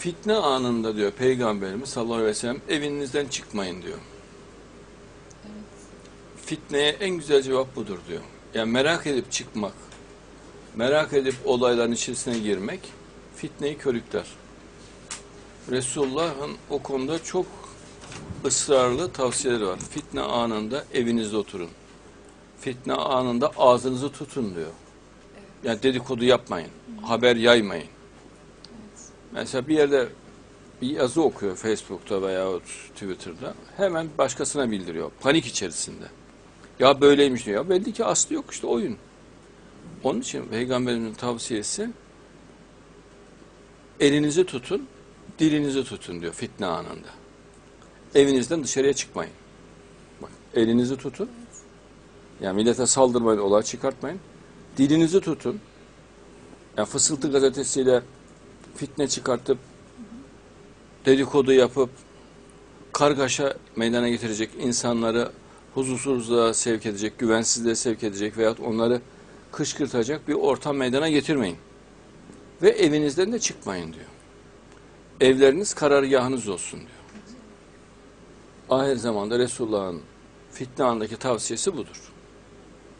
Fitne anında diyor Peygamberimiz sallallahu aleyhi ve sellem evinizden çıkmayın diyor. Fitneye en güzel cevap budur diyor. Yani merak edip çıkmak, merak edip olayların içerisine girmek fitneyi körükler. Resulullah'ın o konuda çok ısrarlı tavsiyeleri var. Fitne anında evinizde oturun. Fitne anında ağzınızı tutun diyor. Yani dedikodu yapmayın. Haber yaymayın. Mesela bir yerde bir yazı okuyor Facebook'ta veya Twitter'da. Hemen başkasına bildiriyor. Panik içerisinde. Ya böyleymiş diyor. Ya belli ki aslı yok işte oyun. Onun için Peygamberimizin tavsiyesi elinizi tutun, dilinizi tutun diyor fitne anında. Evinizden dışarıya çıkmayın. Bak elinizi tutun. Yani millete saldırmayın, olay çıkartmayın. Dilinizi tutun. Yani fısıltı gazetesiyle fitne çıkartıp dedikodu yapıp kargaşa meydana getirecek insanları huzursuzluğa sevk edecek, güvensizliğe sevk edecek veyahut onları kışkırtacak bir ortam meydana getirmeyin. Ve evinizden de çıkmayın diyor. Evleriniz karargahınız olsun diyor. Ahir zamanda Resulullah'ın fitne andaki tavsiyesi budur.